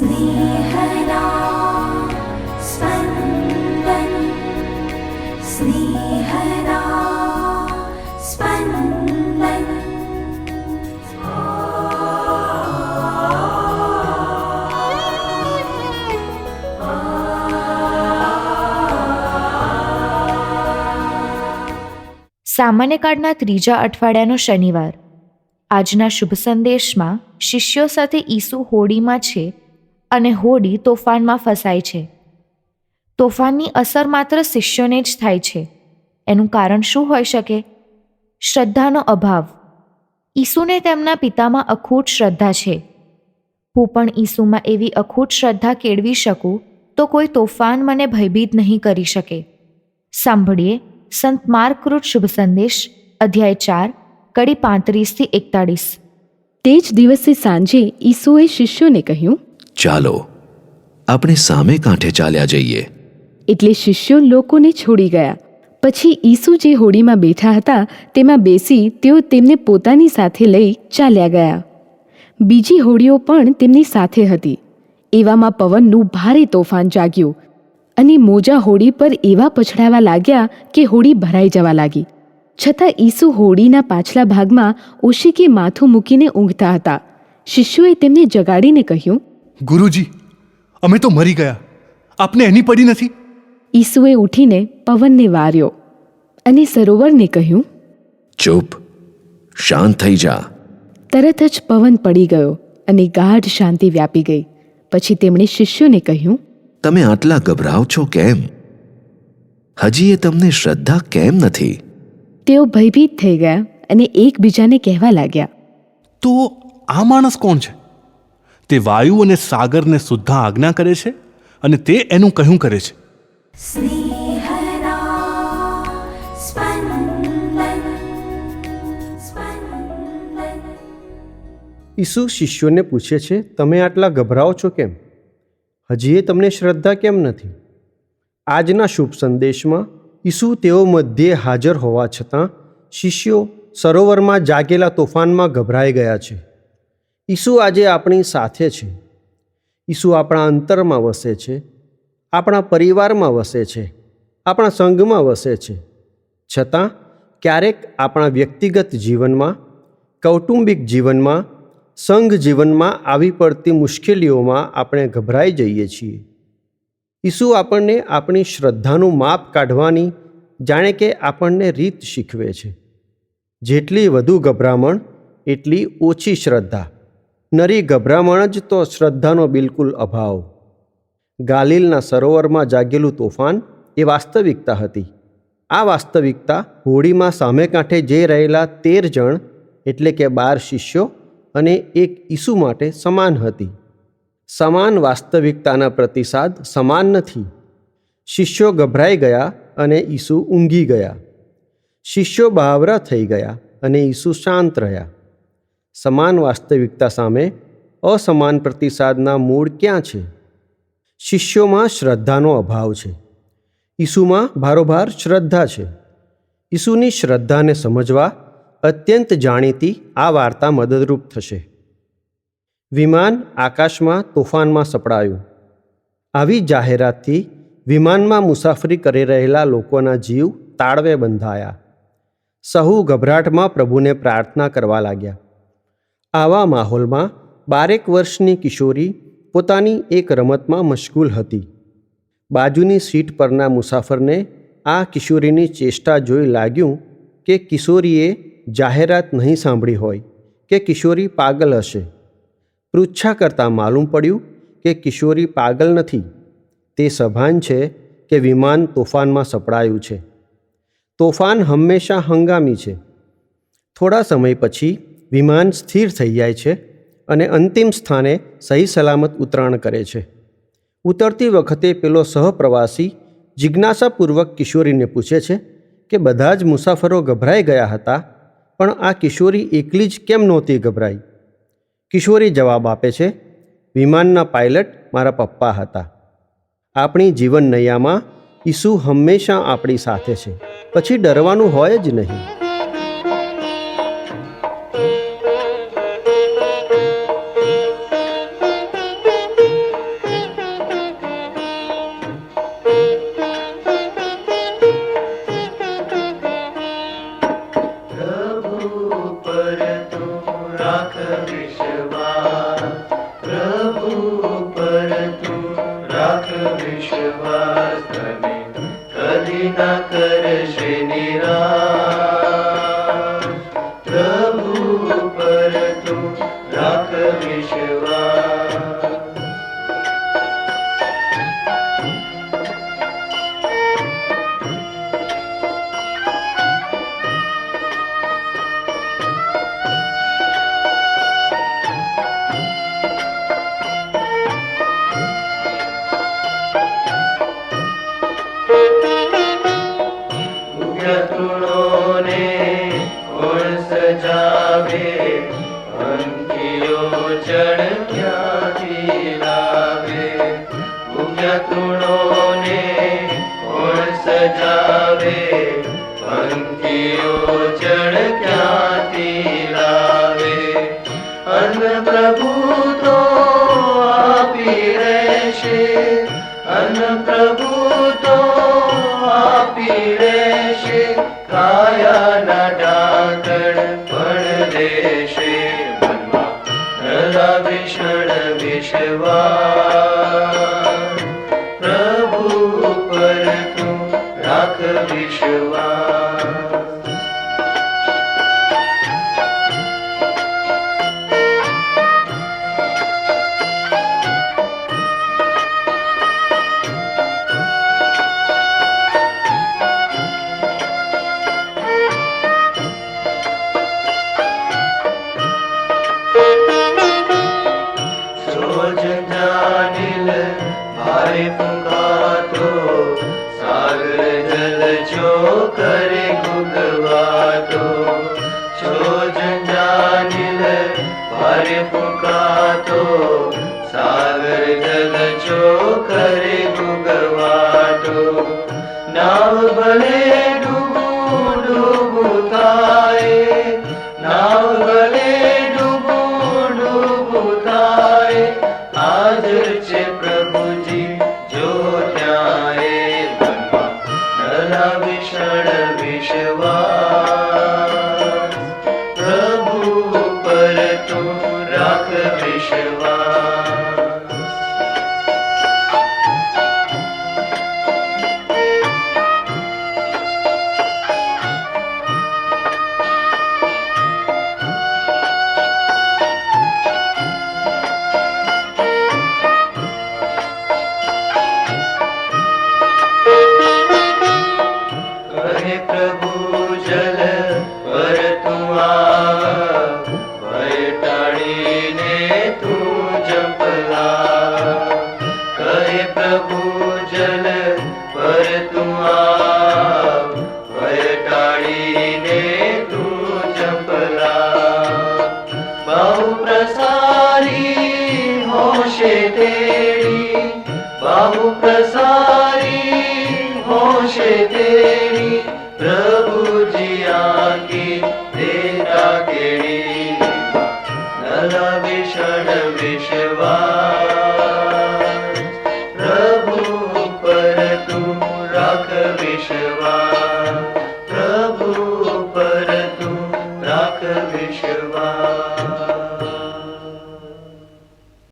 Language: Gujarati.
स्नेहदा स्पन्दन् स्नेहदा स्पन्दन् સામાન્ય કાળના ત્રીજા અઠવાડિયાનો શનિવાર આજના શુભ સંદેશમાં શિષ્યો સાથે ઈસુ હોડીમાં છે અને હોડી તોફાનમાં ફસાય છે. તોફાનની અસર માત્ર શિષ્યોને જ થાય છે. એનું કારણ શું હોઈ શકે? શ્રદ્ધાનો અભાવ. ઈસુને તેમના પિતામાં અખૂટ શ્રદ્ધા છે. હું પણ ઈસુમાં એવી અખૂટ શ્રદ્ધા કેળવી શકું તો કોઈ તોફાન મને ભયભીત નહીં કરી શકે. સાંભળીએ સંત માર્કૃત શુભ સંદેશ, અધ્યાય ચાર, કડી પાંત્રીસથી એકતાળીસ. તે જ દિવસે સાંજે ઈસુએ શિષ્યોને કહ્યું ચાલો, આપણે સામે કાંઠે ચાલ્યા જઈએ. એટલે શિષ્યો લોકોને છોડી ગયા. પછી ઈસુ જે હોડીમાં બેઠા હતા, તેમાં બેસી તેઓ તેમને પોતાની સાથે લઈ ચાલ્યા ગયા. બીજી હોડીઓ પણ તેમની સાથે હતી. એવામાં પવનનું ભારે તોફાન જાગ્યું અને મોજા હોડી પર એવા પછડાવા લાગ્યા કે હોડી ભરાઈ જવા લાગી. છતાં ઈસુ હોડીના પાછલા ભાગમાં ઓશીકે માથું મૂકીને ઊંઘતા હતા. શિષ્યોએ તેમને જગાડીને કહ્યું ગુરુજી અમે તો મરી ગયા. આપને એની પડી નથી? ઈસુએ ઉઠીને પવનને વાર્યો અને સરોવરને કહ્યું ચૂપ શાંત થઈ જા. તરત જ પવન પડી ગયો અને ગાઢ શાંતિ વ્યાપી ગઈ. પછી તેમણે શિષ્યોને કહ્યું તમે આટલા ગભરાવ છો કેમ? હજી એ તમને શ્રદ્ધા કેમ નથી? તેઓ ભયભીત થઈ ગયા અને એકબીજાને કહેવા લાગ્યા તો આ માણસ કોણ છે? તે વાયુ અને સાગરને સુદ્ધા આજ્ઞા કરે છે અને તે એનું કહ્યું કરે છે. ઈસુ શિષ્યોને પૂછે છે તમે આટલા ગભરાઓ છો કેમ? હજી એ તમને શ્રદ્ધા કેમ નથી? આજના શુભ સંદેશમાં ઈસુ તેઓ મધ્યે હાજર હોવા છતાં શિષ્યો સરોવરમાં જાગેલા તોફાનમાં ગભરાઈ ગયા છે. ઈસુ આજે આપણી સાથે છે. ઈસુ આપણા અંતરમાં વસે છે. આપણા પરિવારમાં વસે છે. આપણા સંઘમાં વસે છે. છતાં ક્યારેક આપણા વ્યક્તિગત જીવનમાં, કૌટુંબિક જીવનમાં, સંઘ જીવનમાં આવી પડતી મુશ્કેલીઓમાં આપણે ગભરાઈ જઈએ છીએ. ઈસુ આપણને આપણી શ્રદ્ધાનું માપ કાઢવાની જાણે કે આપણને રીત શીખવે છે. જેટલી વધુ ગભરામણ, એટલી ઓછી શ્રદ્ધા. નરી ગભરામણ જ તો શ્રદ્ધાનો બિલકુલ અભાવ. ગાલિલના સરોવરમાં જાગેલું તોફાન એ વાસ્તવિકતા હતી. આ વાસ્તવિકતા હોડીમાં સામે કાંઠે જઈ રહેલા તેર જણ, એટલે કે બાર શિષ્યો અને એક ઈસુ માટે સમાન હતી. સમાન વાસ્તવિકતાના પ્રતિસાદ સમાન નથી. શિષ્યો ગભરાઈ ગયા અને ઈસુ ઊંઘી ગયા. શિષ્યો બહાવરા થઈ ગયા અને ઈસુ શાંત રહ્યા. સમાન વાસ્તવિકતા સામે અસમાન પ્રતિસાદના મૂળ ક્યાં છે? શિષ્યોમાં શ્રદ્ધાનો અભાવ છે. ઈસુમાં ભારોભાર શ્રદ્ધા છે. ઈસુની શ્રદ્ધાને સમજવા અત્યંત જાણીતી આ વાર્તા મદદરૂપ થશે. વિમાન આકાશમાં તોફાનમાં સપડાયું. આવી જાહેરાતથી વિમાનમાં મુસાફરી કરી રહેલા લોકોના જીવ તાળવે બંધાયા. સહુ ગભરાટમાં પ્રભુને પ્રાર્થના કરવા લાગ્યા. આવા માહોલમાં બારેક વર્ષની કિશોરી પોતાની એક રમતમાં મશગુલ હતી. બાજુની સીટ પરના મુસાફરને આ કિશોરીની ચેષ્ટા જોઈ લાગ્યું કે કિશોરીએ જાહેરાત નહીં સાંભળી હોય કે કિશોરી પાગલ હશે. પૃચ્છા કરતાં માલુમ પડ્યું કે કિશોરી પાગલ નથી. તે સભાન છે કે વિમાન તોફાનમાં સપડાયું છે. તોફાન હંમેશા હંગામી છે. થોડા સમય પછી વિમાન સ્થિર થઈ જાય છે અને અંતિમ સ્થાને સહી સલામત ઉતરાણ કરે છે. ઉતરતી વખતે પેલો સહપ્રવાસી જિજ્ઞાસાપૂર્વક કિશોરીને પૂછે છે કે બધા જ મુસાફરો ગભરાઈ ગયા હતા, પણ આ કિશોરી એકલી જ કેમ નહોતી ગભરાઈ? કિશોરી જવાબ આપે છે, વિમાનના પાયલટ મારા પપ્પા હતા. આપણી જીવન નૈયામાં ઈસુ હંમેશા આપણી સાથે છે. પછી ડરવાનું હોય જ નહીં. कृष्णिरा સજાવે ચણ ક્યાંથી લાવે તૃણોને કોણ સજાવે પંખીઓ ચણ ક્યાંથી विषण विषवा। प्रभु पर राग विश्व पुकारे पुकातो सागर जल जो करे गुगवातो छो जंजानिल भरे पुकातो सागर जल जो करे गुगवातो जलो भुगवा विषण विशवा होशे बाबु प्रसारी होशे तेरी प्रभु जिया की प्रेरा केड़ी। नल विषण विश्वा